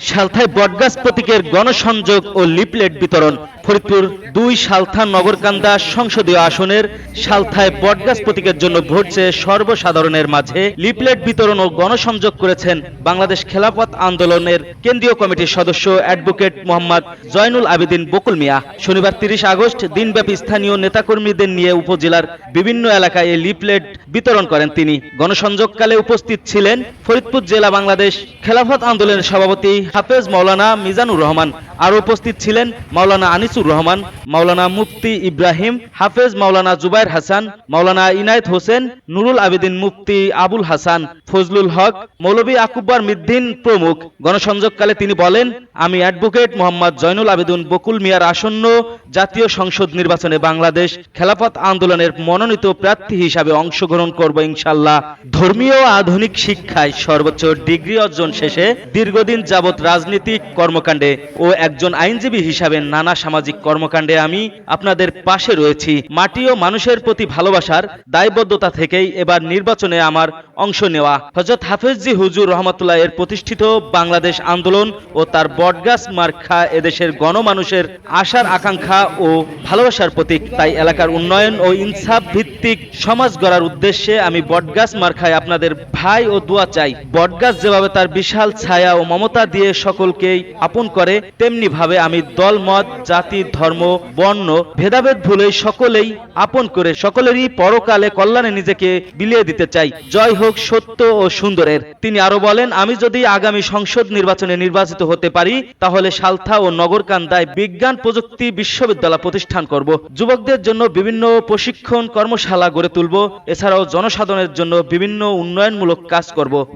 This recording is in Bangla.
সালথায় বটগাছ প্রতীকের গণসংযোগ ও লিপলেট বিতরণ। ফরিদপুর দুই সালথা নগরকান্দা সংসদীয় আসনের সালথায় বটগাছ প্রতীকের জন্য ভোট চেয়ে সর্বসাধারণের মাঝে লিপলেট বিতরণ ও গণসংযোগ করেছেন বাংলাদেশ খেলাফত আন্দোলনের কেন্দ্রীয় কমিটির সদস্য অ্যাডভোকেট মোহাম্মদ জয়নুল আবেদিন বকুল মিয়া। শনিবার তিরিশ আগস্ট দিনব্যাপী স্থানীয় নেতাকর্মীদের নিয়ে উপজেলার বিভিন্ন এলাকায় এই লিপলেট বিতরণ করেন তিনি। গণসংযোগকালে উপস্থিত ছিলেন ফরিদপুর জেলা বাংলাদেশ খেলাফত আন্দোলনের সভাপতি হাফেজ মাওলানা মিজানুর রহমান। আরও উপস্থিত ছিলেন মাওলানা আনিসুর রহমান, মাওলানা মুফতি ইব্রাহিম, হাফেজ মাওলানা জুবাইর হাসান, মাওলানা ইনায়েত হোসেন, নুরুল আবেদিন মুফতি আবুল হাসান, ফজলুল হক, মৌলভী আকুব্বার মিদ্দিন প্রমুখ। গণসংযোগকালে তিনি বলেন, আমি অ্যাডভোকেট মোহাম্মদ জয়নুল আবেদুন বকুল মিয়ার আসন্ন জাতীয় সংসদ নির্বাচনে বাংলাদেশ খেলাফত আন্দোলনের মনোনীত প্রার্থী হিসাবে অংশগ্রহণ করব ইনশাল্লাহ ধর্মীয় আধুনিক শিক্ষায় সর্বোচ্চ ডিগ্রি অর্জন শেষে দীর্ঘদিন যাবৎ রাজনৈতিক কর্মকাণ্ডে ও একজন আইনজীবী হিসাবে নানা সামাজিক কর্মকাণ্ডে আমি আপনাদের পাশে রয়েছি। মাটি ও মানুষের প্রতি ভালোবাসার দায়বদ্ধতা থেকেই এবার নির্বাচনে আমার অংশ নেওয়া। হজরত হাফেজজি হুজুর রহমতুল্লাহ এর প্রতিষ্ঠিত বাংলাদেশ আন্দোলন ও তার বটগাছ মার্খা এদেশের গণমানুষের আশার আকাঙ্ক্ষা ও ভালোবাসার প্রতীক। তাই এলাকার উন্নয়ন ও ইনসাফ ভিত্তিক সমাজ গড়ার উদ্দেশ্যে আমি বটগাছ মার্খায় আপনাদের ভাই ও দোয়া চাই। বটগাছ যেভাবে তার বিশাল ছায়া ও মমতা দিয়ে সকলকেই আপন করে, তেমনি ভাবে আমি দল, মত, জাতি, ধর্ম, বর্ণ, ভেদাভেদ ভুলে সকলেই আপন করে, সকলেরই পরকালে কল্যাণে নিজেকে বিলিয়ে দিতে চাই। জয় হোক সত্য ও সুন্দরের। তিনি আরও বলেন, আমি যদি আগামী সংসদ নির্বাচনে নির্বাচিত হতে পারি, তাহলে সালথা ও নগরকান্দায় বিজ্ঞান প্রযুক্তি বিশ্ববিদ্যালয় প্রতিষ্ঠান করব। যুবকদের জন্য বিভিন্ন প্রশিক্ষণ কর্মশালা গড়ে তুলব। এছাড়াও জনসাধারণের জন্য বিভিন্ন উন্নয়নমূলক কাজ করব।